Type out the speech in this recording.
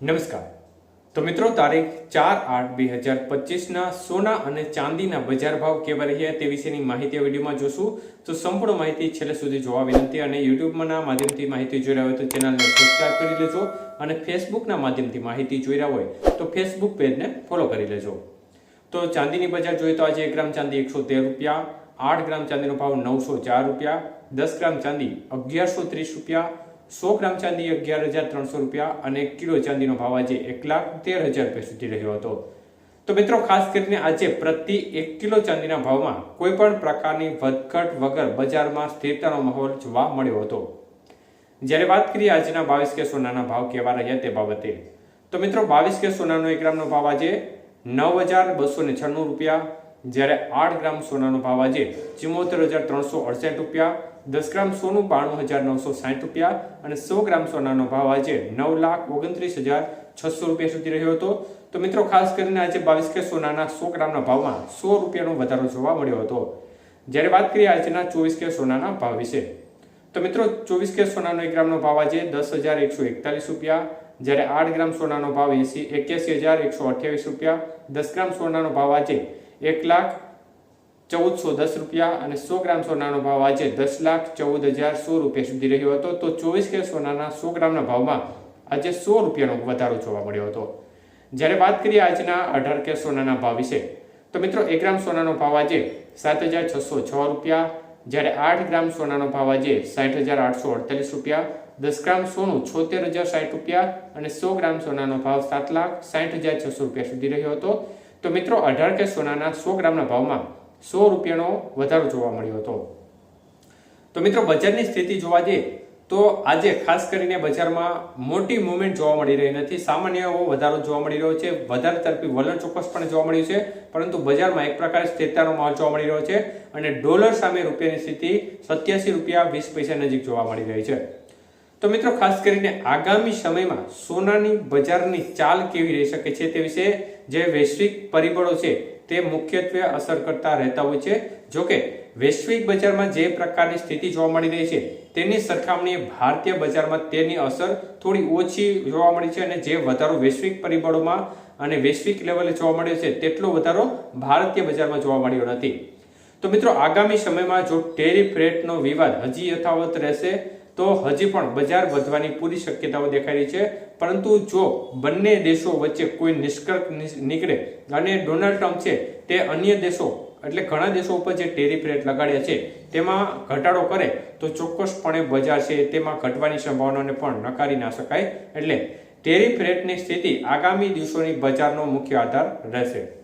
નમસ્કાર. તો મિત્રો, તારીખ ચાર આઠ બે હજાર પચીસના સોના અને ચાંદીના બજાર ભાવ કેવા રહ્યા તે વિશેની માહિતી વિડીયોમાં જોશું. તો સંપૂર્ણ માહિતી છેલ્લે સુધી જોવા વિનંતી અને યુટ્યુબના માધ્યમથી માહિતી જોઈ હોય તો ચેનલને સબસ્ક્રાઈબ કરી લેજો અને ફેસબુકના માધ્યમથી માહિતી જોઈ હોય તો ફેસબુક પેજને ફોલો કરી લેજો. તો ચાંદીની બજાર જોઈએ તો આજે એક ગ્રામ ચાંદી એકસો તેર રૂપિયા, આઠ ગ્રામ ચાંદીનો ભાવ નવસો ચાર રૂપિયા, દસ ગ્રામ ચાંદી અગિયારસો ત્રીસ રૂપિયા સો ગ્રામ ચાંદી અગિયાર હજાર ત્રણસો રૂપિયા અને કિલો ચાંદીનો ભાવ આજે એક લાખ તેર હજાર રૂપિયા સુધી રહ્યો હતો. તો મિત્રો, ખાસ કરીને આજે પ્રતિ એક કિલો ચાંદીના ભાવમાં કોઈ પણ પ્રકારની વધઘટ વગર બજારમાં સ્થિરતાનો માહોલ જોવા મળ્યો હતો. જ્યારે વાત કરીએ આજના બાવીસ કે સોનાના ભાવ કેવા રહ્યા તે બાબતે, તો મિત્રો, બાવીસ કે સોનાનો એક ગ્રામનો ભાવ આજે નવ હજાર બસો ને છન્નું રૂપિયા જ્યારે આઠ ગ્રામ સોનાનો ભાવ આજે ચુમ્મોતેર હજાર ત્રણસો અડસઠ રૂપિયા, દસ ગ્રામ સોનું બાણું હજાર નવસો સાઠ રૂપિયા અને સો ગ્રામ સોનાનો ભાવ આજે નવ લાખ ઓગણત્રીસ હજાર છસો રૂપિયા સુધી રહ્યો હતો. તો મિત્રો, ખાસ કરીને આજે બાવીસ કે સોનાના સો ગ્રામના ભાવમાં સો રૂપિયાનો વધારો જોવા મળ્યો હતો. જ્યારે વાત કરીએ આજના ચોવીસ કે સોનાના ભાવ વિશે, તો મિત્રો ચોવીસ કે સોનાનો એક ગ્રામનો ભાવ આજે દસ હજાર એકસો એકતાલીસ રૂપિયા, જ્યારે આઠ ગ્રામ સોનાનો ભાવ એસી એક્યાસી હજાર એકસો અઠ્યાવીસ રૂપિયા, દસ ગ્રામ સોનાનો ભાવ આજે એક લાખ ચૌદસો દસ રૂપિયા અને સો ગ્રામ સોનાનો ભાવ આજે દસ લાખ ચૌદ હજાર સો રૂપિયા સુધી રહ્યો હતો. તો ચોવીસ કે સોનાના સો ગ્રામના ભાવમાં આજે સો રૂપિયાનો વધારો જોવા મળ્યો હતો. જ્યારે વાત કરીએ આજના અઢાર કે સોનાના ભાવ વિશે, તો મિત્રો એક ગ્રામ સોનાનો ભાવ આજે સાત હજાર છસો છ રૂપિયા, જ્યારે આઠ ગ્રામ સોનાનો ભાવ આજે સાઠ હજાર આઠસો અડતાલીસ રૂપિયા, દસ ગ્રામ સોનું છોતેર હજાર સાઠ રૂપિયા અને સો ગ્રામ સોનાનો ભાવ સાત લાખ સાઠ હજાર છસો રૂપિયા સુધી રહ્યો હતો. તો મિત્રો, અઢાર કે સોનાના સો ગ્રામના ભાવમાં સો રૂપિયાનો વધારો જોવા મળ્યો હતો. તો મિત્રો, બજારની સ્થિતિ જોવા જઈએ, તો આજે ખાસ કરીને બજારમાં મોટી મુવમેન્ટ જોવા મળી રહી નથી. સામાન્ય એવો વધારો જોવા મળી રહ્યો છે. વધારે તરફી વલણ ચોક્કસપણે જોવા મળ્યું છે. પરંતુ બજારમાં એક પ્રકારે સ્થિરતાનો માહોલ જોવા મળી રહ્યો છે અને ડોલર સામે રૂપિયાની સ્થિતિ સત્યાસી રૂપિયા વીસ પૈસા નજીક જોવા મળી રહી છે. તો મિત્રો, ખાસ કરીને આગામી સમયમાં સોનાની બજારની ચાલ કેવી રહી શકે છે તે વિશે જે વૈશ્વિક પરિબળો છે તે મુખ્યત્વે અસર કરતા રહેતા હોય છે. જો કે વૈશ્વિક બજારમાં જે પ્રકારની સ્થિતિ જોવા મળી રહી છે તેની સરખામણીએ ભારતીય બજારમાં તેની અસર થોડી ઓછી જોવા મળી છે અને જે વધારો વૈશ્વિક પરિબળોમાં અને વૈશ્વિક લેવલે જોવા મળ્યો છે તેટલો વધારો ભારતીય બજારમાં જોવા મળ્યો નથી. તો મિત્રો, આગામી સમયમાં જો ટેરિફ રેટનો વિવાદ હજી યથાવત રહેશે તો હજી પણ બજાર વધવાની પૂરી શક્યતાઓ દેખાઈ રહી છે. પરંતુ જો બંને દેશો વચ્ચે કોઈ નિષ્કર્ષ નીકળે અને ડોનાલ્ડ ટ્રમ્પ છે, તે અન્ય દેશો એટલે ઘણા દેશો ઉપર જે ટેરિફ રેટ લગાડ્યા છે, તેમાં ઘટાડો કરે તો ચોક્કસપણે બજાર છે, તેમાં ઘટવાની સંભાવનાને પણ નકારી ના શકાય. એટલે ટેરિફ રેટની સ્થિતિ આગામી દિવસોની બજારનો મુખ્ય આધાર રહેશે.